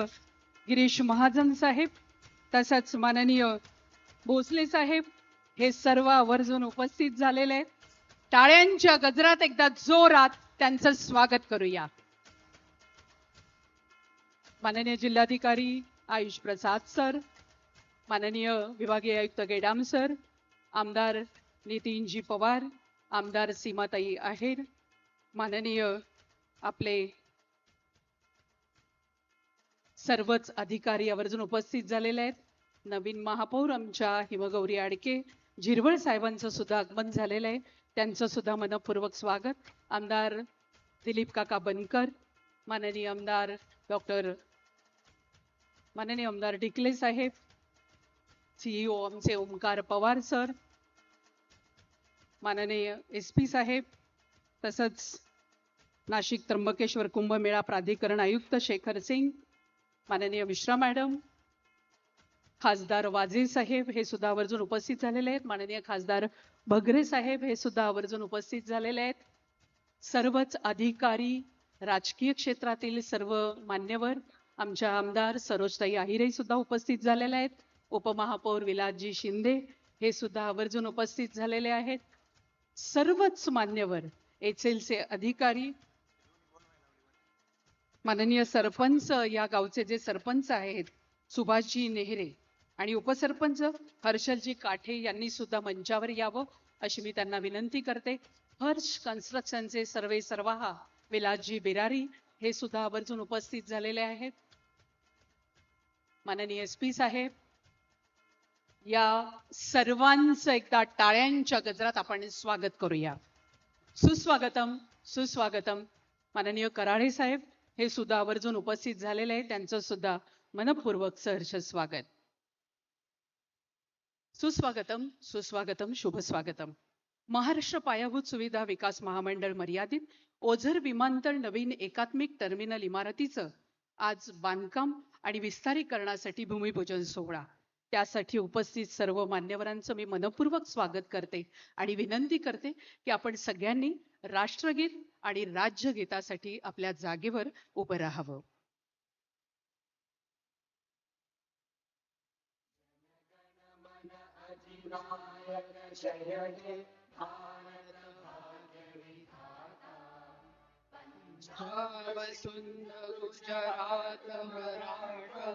गिरीश महाजन साहेब तसंच माननीय भोसले साहेब हे सर्व आवर्जून उपस्थित झालेले आहेत. टाळ्यांच्या गजरात एकदा जोरात त्यांचं स्वागत करूया. माननीय जिल्हाधिकारी आयुष प्रसाद सर माननीय विभागीय आयुक्त गेडाम सर आमदार नितीनजी पवार आमदार सीमाताई आहेर माननीय आपले सर्वच अधिकारी आवर्जून उपस्थित झालेले आहेत. नवीन महापौर आमच्या हिमगौरी आडके झिरवळ साहेबांचं सुद्धा आगमन झालेलं आहे. त्यांचं सुद्धा मनपूर्वक स्वागत. आमदार दिलीप काका बनकर माननीय आमदार डॉक्टर माननीय आमदार डिकले साहेब सीईओ आमचे ओमकार पवार सर माननीय एस पी साहेब तसंच नाशिक त्र्यंबकेश्वर कुंभमेळा प्राधिकरण आयुक्त शेखर सिंग माननीय मिश्रा मॅडम खासदार वाजे साहेब हे सुद्धा आवर्जून उपस्थित झालेले आहेत. माननीय खासदार भगरे साहेब हे सुद्धा आवर्जून उपस्थित झालेले आहेत. सर्वच अधिकारी राजकीय क्षेत्रातील सर्व मान्यवर आमच्या आमदार सरोजताई आहिरे सुद्धा उपस्थित झालेले आहेत. उपमहापौर विलासजी शिंदे हे सुद्धा आवर्जून उपस्थित झालेले आहेत. सर्वच मान्यवर एच एलचे अधिकारी माननीय सरपंच या गावचे जे सरपंच आहेत सुभाषजी नेहरे आणि उपसरपंच हर्षलजी काठे यांनी सुद्धा मंचावर यावं अशी मी त्यांना विनंती करते. हर्ष कन्स्ट्रक्शनचे सर्वे सर्वाहा विलासजी बिरारी हे सुद्धा आवर्जून उपस्थित झालेले आहेत. माननीय एस पी साहेब या सर्वांचं एकदा टाळ्यांच्या गजरात आपण स्वागत करूया. सुस्वागतम सुस्वागतम. माननीय कराळे साहेब हे सुद्धा आवर्जून उपस्थित झालेले आहे. त्यांचं सुद्धा मनपूर्वक सहर्ष स्वागत. सुस्वागतम सुस्वागतम शुभ स्वागतम महाराष्ट्र पायाभूत सुविधा विकास महामंडळ मर्यादित ओझर विमानतळ नवीन एकात्मिक टर्मिनल इमारतीचं आज बांधकाम आणि विस्तारीकरणासाठी भूमिपूजन सोहळा. त्यासाठी उपस्थित सर्व मान्यवरांचं मी मनपूर्वक स्वागत करते आणि विनंती करते की आपण सगळ्यांनी राष्ट्रगीत आणि राज्यगीतासाठी आपल्या जागेवर उभं राहावं. सुंदर गुजरात मराठा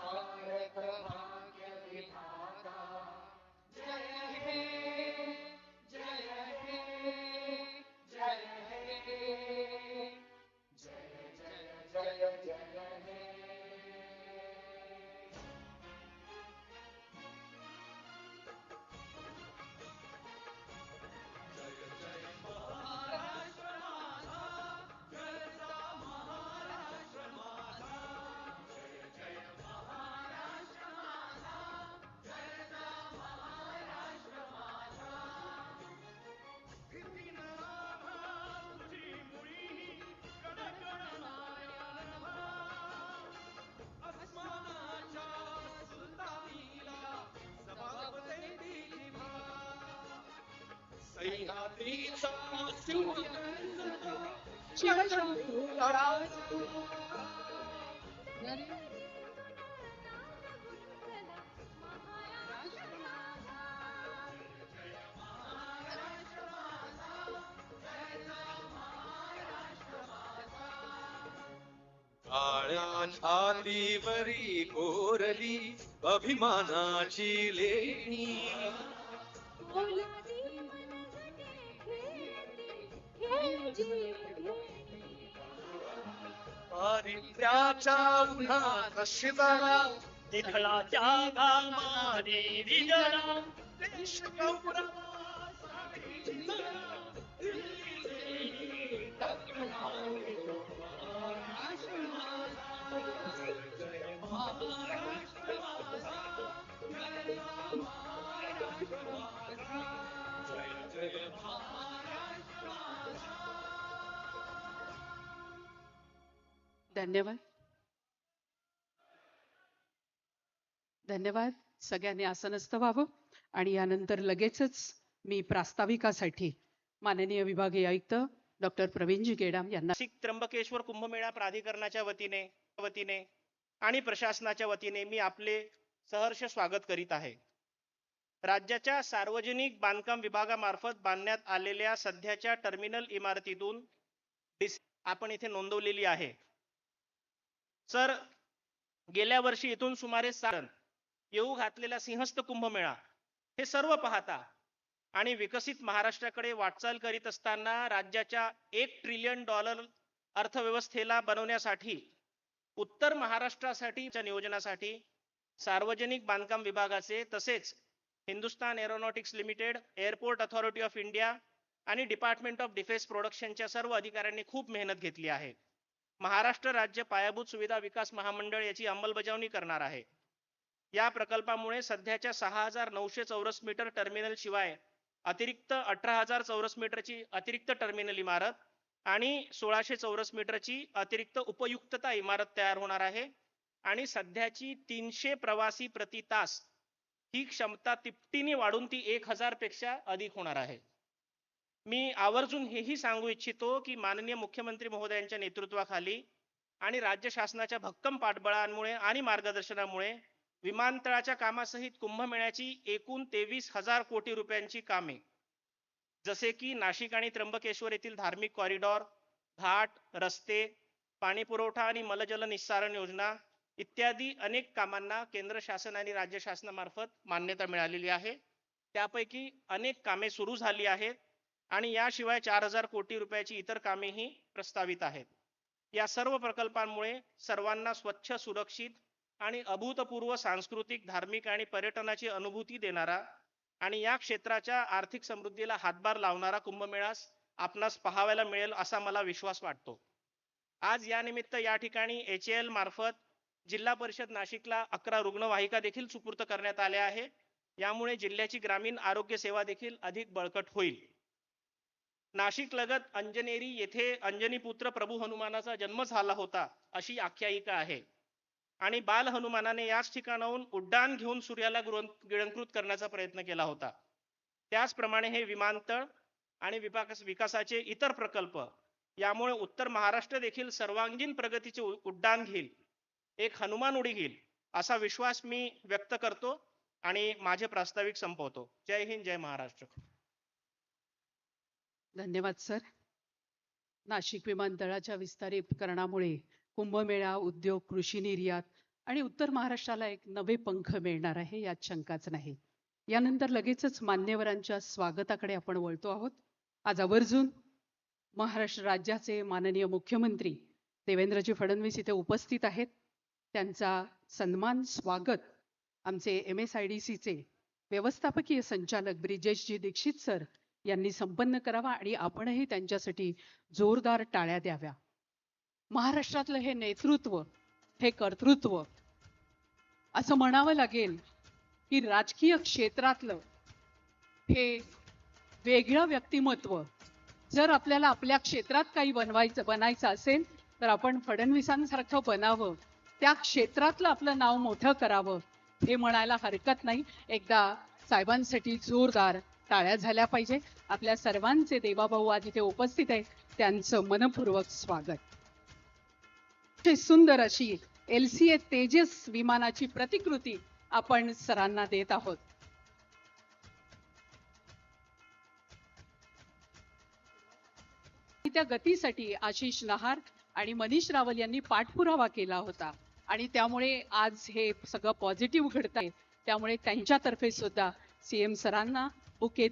भाग्य विधाता सह्याद्रीचा सूर्य शिवशंभूरा काळ्या छातीवरी कोरली अभिमानाची लेणी. दारिद्र्याच्या उन्हात शिजला चिखलाच्या घामाने विजला देश कौरवा धन्यवाद. धन्यवाद. सगळ्यांनी आसनस्थ व्हावं आणि यानंतर लगेचच मी प्रास्ताविकासाठी माननीय विभागीय आयुक्त डॉक्टर प्रवीणजी गेडाम यांना नाशिक त्र्यंबकेश्वर कुंभमेळा प्राधिकरणाच्या वतीने वतीने आणि प्रशासनाच्या वतीने मी आपले सहर्ष स्वागत करीत आहे. राज्याच्या सार्वजनिक बांधकाम विभागामार्फत बांधण्यात आलेल्या सध्याच्या टर्मिनल इमारतीतून आपण इथे नोंदवलेली आहे. सर गेल्या वर्षी इथून सुमारे सारण येऊ घातलेला सिंहस्थ कुंभमेळा हे सर्व पाहता आणि विकसित महाराष्ट्राकडे वाटचाल करीत असताना राज्याच्या एक ट्रिलियन डॉलर अर्थव्यवस्थेला बनवण्यासाठी उत्तर महाराष्ट्रासाठी नियोजनासाठी सार्वजनिक बांधकाम विभागाचे तसेच Hindustan aeronautics limited airport authority of India आणि डिपार्टमेंट ऑफ डिफेन्स प्रोडक्शनच्या सर्व अधिकाऱ्यांनी खूप मेहनत घेतली आहे. महाराष्ट्र राज्य पायाभूत सुविधा विकास महामंडळ याची अंमलबजावणी करणार आहे. या प्रकल्पामुळे सध्याच्या सहा हजार नऊशे चौरस मीटर टर्मिनल शिवाय अतिरिक्त अठरा हजार चौरस मीटरची अतिरिक्त टर्मिनल इमारत आणि सोळाशे चौरस मीटरची अतिरिक्त उपयुक्तता इमारत तयार होणार आहे आणि सध्याची तीनशे प्रवासी प्रति तास ही क्षमता तिपटीने वाढून ती एक हजारपेक्षा अधिक होणार आहे. मी आवर्जून हेही सांगू इच्छितो की माननीय मुख्यमंत्री महोदयांच्या नेतृत्वाखाली आणि राज्य शासनाच्या भक्कम पाठबळांमुळे आणि मार्गदर्शनामुळे विमानतळाच्या कामासहित कुंभमेळ्याची एकूण तेवीस हजार कोटी रुपयांची कामे जसे की नाशिक आणि त्र्यंबकेश्वर येथील धार्मिक कॉरिडॉर घाट रस्ते पाणीपुरवठा आणि मलजल निस्सारण योजना इत्यादी अनेक कामांना केंद्र शासन आणि राज्य शासनामार्फत मान्यता मिळालेली आहे. त्यापैकी अनेक कामे सुरू झाली आहेत. आणि याशिवाय चार हजार कोटी रुपयाची इतर कामेही प्रस्तावित आहेत. या सर्व प्रकल्पांमुळे सर्वांना स्वच्छ सुरक्षित आणि अभूतपूर्व सांस्कृतिक धार्मिक आणि पर्यटनाची अनुभूती देणारा आणि या क्षेत्राच्या आर्थिक समृद्धीला हातभार लावणारा कुंभमेळास आपणास पाहावयाला मिळेल असा मला विश्वास वाटतो. आज यानिमित्त या ठिकाणी एच एल मार्फत जिल्हा परिषद नाशिकला अकरा रुग्णवाहिका देखील सुपूर्त करण्यात आल्या आहे यामुळे जिल्ह्याची ग्रामीण आरोग्य सेवा देखील अधिक बळकट होईल. नाशिक लगत अंजनेरी येथे अंजनीपुत्र प्रभू हनुमानाचा जन्म झाला होता अशी आख्यायिका आहे. आणि बाल हनुमानाने याच ठिकाणाहून उड्डाण घेऊन सूर्याला गिळंकृत करण्याचा प्रयत्न केला होता. त्याचप्रमाणे हे विमानतळ आणि विकास विकासाचे इतर प्रकल्प यामुळे उत्तर महाराष्ट्र देखील सर्वांगीण प्रगतीचे उड्डाण घेईल एक हनुमान उडी घेईल असा विश्वास मी व्यक्त करतो आणि माझे प्रास्ताविक संपवतो. जय हिंद जय महाराष्ट्र. धन्यवाद सर. नाशिक विमानतळाच्या विस्तारीकरणामुळे कुंभमेळा उद्योग कृषी निर्यात आणि उत्तर महाराष्ट्राला एक नवे पंख मिळणार आहे यात शंकाच नाही. यानंतर लगेचच मान्यवरांच्या स्वागताकडे आपण वळतो आहोत. आज आवर्जून महाराष्ट्र राज्याचे माननीय मुख्यमंत्री देवेंद्रजी फडणवीस इथे उपस्थित आहेत. त्यांचा सन्मान स्वागत आमचे एम एस आय डी सीचे व्यवस्थापकीय संचालक ब्रिजेशजी दीक्षित सर यांनी संपन्न करावा आणि आपणही त्यांच्यासाठी जोरदार टाळ्या द्याव्या. महाराष्ट्रातलं हे नेतृत्व हे कर्तृत्व असं म्हणावं लागेल की राजकीय क्षेत्रातलं हे वेगळं व्यक्तिमत्व जर आपल्याला आपल्या क्षेत्रात काही बनवायचं बनायचं असेल तर आपण फडणवीसांसारखं बनावं. त्या क्षेत्रातलं आपलं नाव मोठं करावं हे म्हणायला हरकत नाही. एकदा साहेबांसाठी जोरदार टाळ्या झाल्या पाहिजे. आपल्या सर्वांचे देवाभाऊ आज इथे उपस्थित आहेत. त्यांचं मनपूर्वक स्वागत. सुंदर अशी एल सी ए तेजस विमानाची प्रतिकृती आपण सरांना देत आहोत. त्या गतीसाठी आशिष नहार आणि मनीष रावल यांनी पाठपुरावा केला होता. आणि त्यामुळे आज हे सगळं पॉझिटिव्ह घडत आहे त्यामुळे त्यांच्यातर्फे सुद्धा सीएम सरांना porque